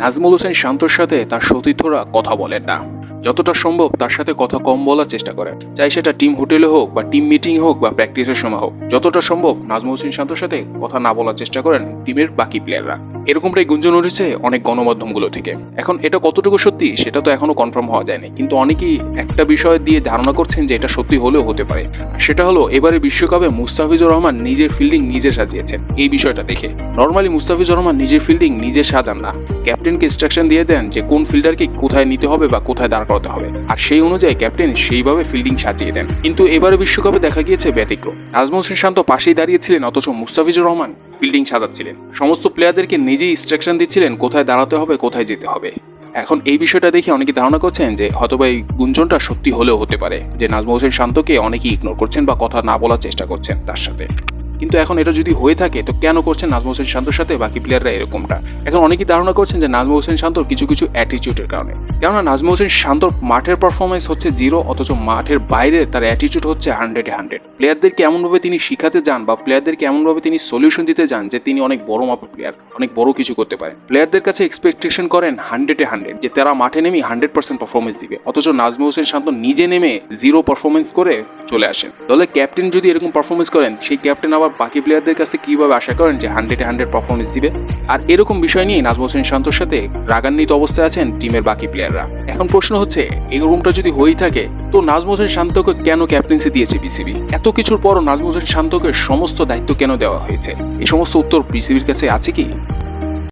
নাজমুল হোসেন শান্তর সাথে তার সতীর্থরা কথা বলেন না। যতটা সম্ভব তার সাথে কথা কম বলার চেষ্টা করেন। চাই সেটা টিম হোটেলে হোক বা টিম মিটিং হোক বা প্র্যাকটিসের সময় হোক। যতটা সম্ভব নাজমুল হোসেন শান্তর সাথে কথা না বলার চেষ্টা করেন টিমের বাকি প্লেয়াররা এরকমটাই গুঞ্জন উঠেছে অনেক গণমাধ্যমগুলো থেকে। এখন এটা কতটুকু সত্যি সেটা তো এখনও কনফার্ম হওয়া যায়নি। কিন্তু অনেকেই একটা বিষয় দিয়ে ধারণা করছেন যে এটা সত্যি হলেও হতে পারে। সেটা হলো এবারে বিশ্বকাপে মুস্তাফিজুর রহমান নিজের ফিল্ডিং নিজে সাজিয়েছেন। এই বিষয়টা দেখে। নর্মালি মুস্তাফিজুর রহমান নিজের ফিল্ডিং নিজে সাজান না। ক্যাপ্টেনকে ইনস্ট্রাকশন দিয়ে দেন যে কোন ফিল্ডারকে কোথায় নিতে হবে বা কোথায় দাঁড় করাতে হবে। আর সেই অনুযায়ী ক্যাপ্টেন সেইভাবে ফিল্ডিং সাজিয়ে দেন। কিন্তু এবারে বিশ্বকাপে দেখা গিয়েছে ব্যতিক্রম। নাজমুল হোসেন শান্ত পাশেই দাঁড়িয়েছিলেন, অথচ মুস্তাফিজুর রহমান ফিল্ডিং সাজাচ্ছিলেন। সমস্ত প্লেয়ারদেরকে নিজেই ইনস্ট্রাকশন দিচ্ছিলেন কোথায় দাঁড়াতে হবে, কোথায় যেতে হবে। এখন এই বিষয়টা দেখে অনেকে ধারণা করছেন যে হয়তোবা এই গুঞ্জনটা সত্যি হলেও হতে পারে, যে নাজমুল হোসেন শান্তকে অনেকেই ইগনোর করছেন বা কথা না বলার চেষ্টা করছেন তার সাথে। কিন্তু এখন এটা যদি হয়ে থাকে, তো কেন করছেন নাজমুল হোসেন শান্তর সাথে? বাকি প্লেয়াররা এরকমটা। এখন অনেকেই ধারণা করছেন যে নাজমুল হোসেন শান্তর কিছু কিছু অ্যাটিটিউডের কারণে। কেননা নাজমুল হোসেন শান্তর মাঠের পারফরমেন্স হচ্ছে জিরো অথচ মাঠের বাইরে তার অ্যাটিটিউড হচ্ছে হান্ড্রেডে হান্ড্রেড প্লেয়ারদেরকে এমনভাবে তিনি শিখাতে যান বা প্লেয়ারদেরকে এমনভাবে তিনি সলিউশন দিতে যান যে তিনি অনেক বড় মাপের প্লেয়ার অনেক বড় কিছু করতে পারেন প্লেয়ারদের কাছে এক্সপেকটেশন করেন হান্ড্রেডে হান্ড্রেড যে তারা মাঠে নেমে হান্ড্রেড পার্সেন্ট পারফরমেন্স দিবে। অথচ নাজমুল হোসেন শান্ত নিজে নেমে জিরো পারফরমেন্স করে চলে আসেন। দলে ক্যাপ্টেন যদি এরকম পারফরমেন্স করেন, সেই ক্যাপ্টেন আবার বাকি প্লেয়ারদের কাছে কীভাবে আশা করেন যে হান্ড্রেডে হান্ড্রেড পারফরমেন্স দিবে? আর এরকম বিষয় নিয়ে নাজমুল হোসেন শান্তর সাথে রাগান্বিত অবস্থায় আছেন টিমের বাকি প্লেয়াররা এখন প্রশ্ন হচ্ছে, এই রুমটা যদি হয়েই থাকে, তো নাজমুল হোসেন শান্তকে কেন ক্যাপ্টেন্সি দিয়েছে বিসিবি এত কিছুর পর নাজমুল হোসেন শান্তকে সমস্ত দায়িত্ব কেন দেওয়া হয়েছে? এই সমস্ত উত্তর বিসিবির কাছে আছে কি?